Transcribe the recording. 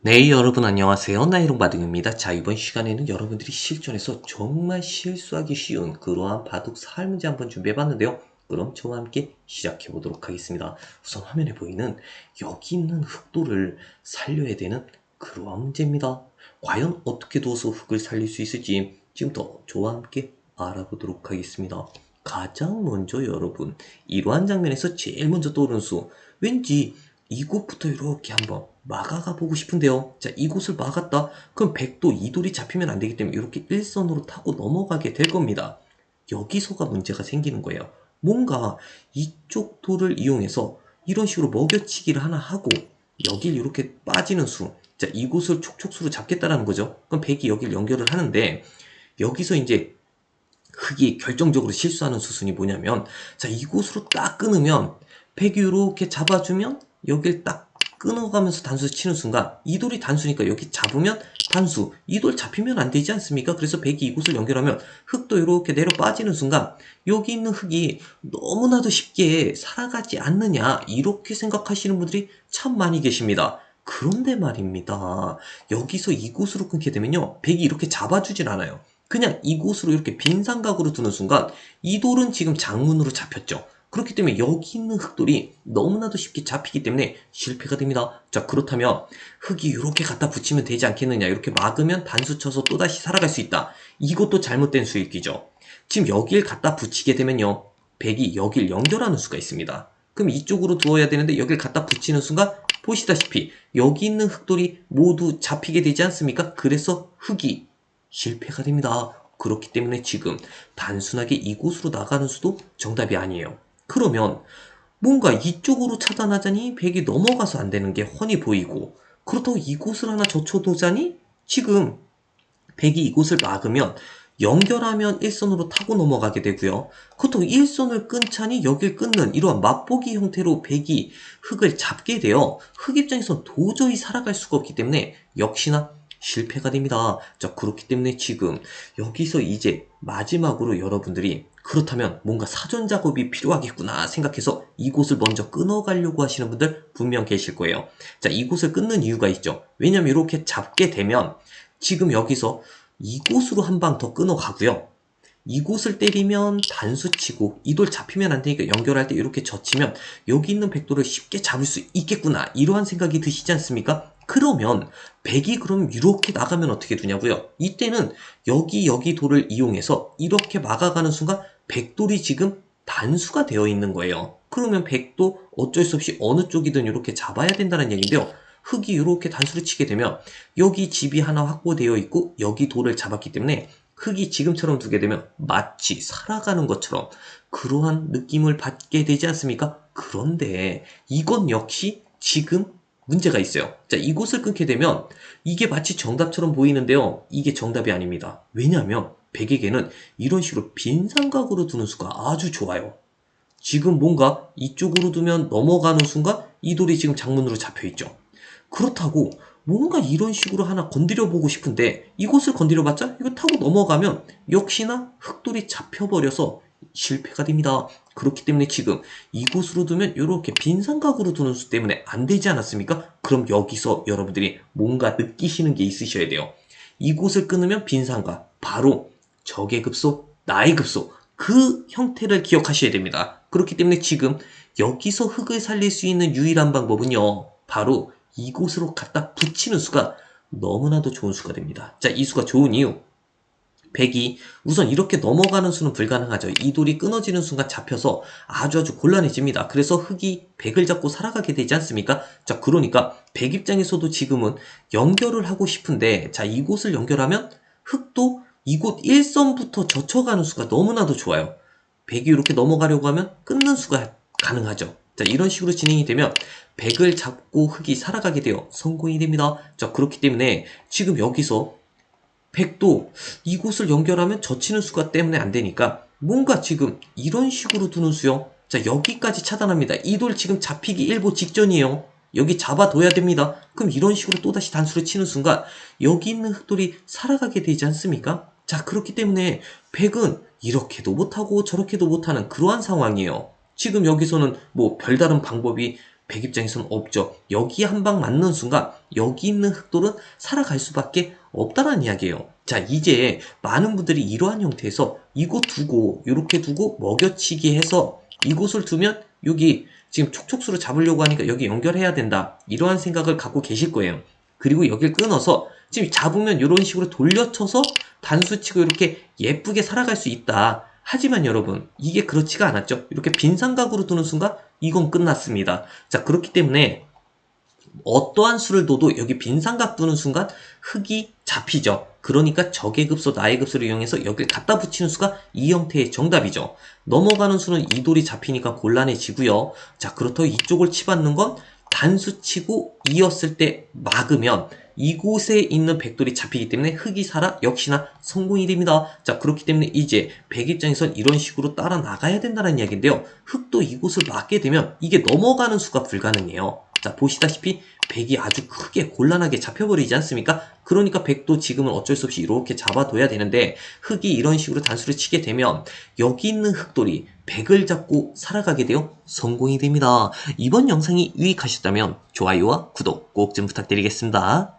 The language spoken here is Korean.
네, 여러분 안녕하세요. 나이롱 바둑입니다. 자, 이번 시간에는 여러분들이 실전에서 정말 실수하기 쉬운 그러한 바둑 살 문제 한번 준비해 봤는데요. 그럼 저와 함께 시작해 보도록 하겠습니다. 우선 화면에 보이는 여기 있는 흑도를 살려야 되는 그러한 문제입니다. 과연 어떻게 두어서 흑을 살릴 수 있을지 지금부터 저와 함께 알아보도록 하겠습니다. 가장 먼저 여러분, 이러한 장면에서 제일 먼저 떠오르는 수, 왠지 이곳부터 이렇게 한번 막아가 보고 싶은데요. 자, 이곳을 막았다. 그럼 백도 이돌이 잡히면 안 되기 때문에 이렇게 일선으로 타고 넘어가게 될 겁니다. 여기서가 문제가 생기는 거예요. 뭔가 이쪽 돌을 이용해서 이런 식으로 먹여치기를 하나 하고 여길 이렇게 빠지는 수. 자, 이곳을 촉촉수로 잡겠다라는 거죠. 그럼 백이 여길 연결을 하는데 여기서 이제 흑이 결정적으로 실수하는 수순이 뭐냐면 자, 이곳으로 딱 끊으면 백이 이렇게 잡아주면 여길 딱 끊어가면서 단수 치는 순간 이 돌이 단수니까 여기 잡으면 단수 이 돌 잡히면 안 되지 않습니까? 그래서 백이 이곳을 연결하면 흑도 이렇게 내려 빠지는 순간 여기 있는 흑이 너무나도 쉽게 살아가지 않느냐 이렇게 생각하시는 분들이 참 많이 계십니다. 그런데 말입니다. 여기서 이곳으로 끊게 되면요. 백이 이렇게 잡아주질 않아요. 그냥 이곳으로 이렇게 빈 삼각으로 두는 순간 이 돌은 지금 장문으로 잡혔죠. 그렇기 때문에 여기 있는 흑돌이 너무나도 쉽게 잡히기 때문에 실패가 됩니다. 자 그렇다면 흑이 이렇게 갖다 붙이면 되지 않겠느냐 이렇게 막으면 단수 쳐서 또다시 살아갈 수 있다. 이것도 잘못된 수익이죠. 지금 여길 갖다 붙이게 되면요. 백이 여길 연결하는 수가 있습니다. 그럼 이쪽으로 두어야 되는데 여길 갖다 붙이는 순간 보시다시피 여기 있는 흑돌이 모두 잡히게 되지 않습니까? 그래서 흑이 실패가 됩니다. 그렇기 때문에 지금 단순하게 이곳으로 나가는 수도 정답이 아니에요. 그러면 뭔가 이쪽으로 차단하자니 백이 넘어가서 안 되는 게 훤히 보이고 그렇다고 이곳을 하나 젖혀두자니 지금 백이 이곳을 막으면 연결하면 일선으로 타고 넘어가게 되고요. 그렇다고 일선을 끊자니 여길 끊는 이러한 맛보기 형태로 백이 흑을 잡게 되어 흑 입장에선 도저히 살아갈 수가 없기 때문에 역시나 실패가 됩니다. 자, 그렇기 때문에 지금 여기서 이제 마지막으로 여러분들이 그렇다면 뭔가 사전 작업이 필요하겠구나 생각해서 이곳을 먼저 끊어가려고 하시는 분들 분명 계실 거예요. 자, 이곳을 끊는 이유가 있죠. 왜냐면 이렇게 잡게 되면 지금 여기서 이곳으로 한 방 더 끊어가고요. 이곳을 때리면 단수치고 이 돌 잡히면 안 되니까 연결할 때 이렇게 젖히면 여기 있는 백돌을 쉽게 잡을 수 있겠구나 이러한 생각이 드시지 않습니까? 그러면 백이 그럼 이렇게 나가면 어떻게 되냐고요? 이때는 여기 여기 돌을 이용해서 이렇게 막아가는 순간 백돌이 지금 단수가 되어 있는 거예요. 그러면 백도 어쩔 수 없이 어느 쪽이든 이렇게 잡아야 된다는 얘기인데요. 흙이 이렇게 단수를 치게 되면 여기 집이 하나 확보되어 있고 여기 돌을 잡았기 때문에 흙이 지금처럼 두게 되면 마치 살아가는 것처럼 그러한 느낌을 받게 되지 않습니까? 그런데 이건 역시 지금 문제가 있어요. 자, 이곳을 끊게 되면 이게 마치 정답처럼 보이는데요. 이게 정답이 아닙니다. 왜냐하면 백에게는 이런 식으로 빈 삼각으로 두는 수가 아주 좋아요. 지금 뭔가 이쪽으로 두면 넘어가는 순간 이 돌이 지금 장문으로 잡혀 있죠. 그렇다고 뭔가 이런 식으로 하나 건드려 보고 싶은데 이곳을 건드려 봤자 이거 타고 넘어가면 역시나 흑돌이 잡혀버려서 실패가 됩니다. 그렇기 때문에 지금 이곳으로 두면 이렇게 빈 삼각으로 두는 수 때문에 안 되지 않았습니까? 그럼 여기서 여러분들이 뭔가 느끼시는 게 있으셔야 돼요. 이곳을 끊으면 빈 삼각, 바로 적의 급소, 나의 급소, 그 형태를 기억하셔야 됩니다. 그렇기 때문에 지금 여기서 흙을 살릴 수 있는 유일한 방법은요, 바로 이곳으로 갖다 붙이는 수가 너무나도 좋은 수가 됩니다. 자, 이 수가 좋은 이유. 100이 우선 이렇게 넘어가는 수는 불가능하죠. 이 돌이 끊어지는 순간 잡혀서 아주 아주 곤란해집니다. 그래서 흙이 100을 잡고 살아가게 되지 않습니까? 자, 그러니까 100 입장에서도 지금은 연결을 하고 싶은데 자, 이곳을 연결하면 흙도 이곳 1선부터 젖혀가는 수가 너무나도 좋아요. 100이 이렇게 넘어가려고 하면 끊는 수가 가능하죠. 자, 이런 식으로 진행이 되면 100을 잡고 흙이 살아가게 되어 성공이 됩니다. 자, 그렇기 때문에 지금 여기서 100도 이곳을 연결하면 젖히는 수가 때문에 안 되니까 뭔가 지금 이런 식으로 두는 수요. 자, 여기까지 차단합니다. 이 돌 지금 잡히기 일보 직전이에요. 여기 잡아둬야 됩니다. 그럼 이런 식으로 또다시 단수를 치는 순간 여기 있는 흑돌이 살아가게 되지 않습니까? 자, 그렇기 때문에 100은 이렇게도 못하고 저렇게도 못하는 그러한 상황이에요. 지금 여기서는 뭐 별다른 방법이 백 입장에서는 없죠. 여기 한 방 맞는 순간 여기 있는 흑돌은 살아갈 수밖에 없다는 이야기예요. 자, 이제 많은 분들이 이러한 형태에서 이곳 두고 이렇게 두고 먹여치기 해서 이곳을 두면 여기 지금 촉촉수로 잡으려고 하니까 여기 연결해야 된다. 이러한 생각을 갖고 계실 거예요. 그리고 여기를 끊어서 지금 잡으면 이런 식으로 돌려쳐서 단수 치고 이렇게 예쁘게 살아갈 수 있다. 하지만 여러분, 이게 그렇지가 않았죠. 이렇게 빈 삼각으로 두는 순간 이건 끝났습니다. 자, 그렇기 때문에 어떠한 수를 둬도 여기 빈 삼각 두는 순간 흙이 잡히죠. 그러니까 적의 급소, 나의 급소를 이용해서 여기를 갖다 붙이는 수가 이 형태의 정답이죠. 넘어가는 수는 이 돌이 잡히니까 곤란해지고요. 자, 그렇다고 이쪽을 치받는 건 단수 치고 이었을 때 막으면 이곳에 있는 백돌이 잡히기 때문에 흙이 살아 역시나 성공이 됩니다. 자, 그렇기 때문에 이제 백 입장에선 이런 식으로 따라 나가야 된다는 이야기인데요. 흙도 이곳을 막게 되면 이게 넘어가는 수가 불가능해요. 자, 보시다시피 백이 아주 크게 곤란하게 잡혀버리지 않습니까? 그러니까 백도 지금은 어쩔 수 없이 이렇게 잡아둬야 되는데 흙이 이런 식으로 단수를 치게 되면 여기 있는 흙돌이 백을 잡고 살아가게 되어 성공이 됩니다. 이번 영상이 유익하셨다면 좋아요와 구독 꼭 좀 부탁드리겠습니다.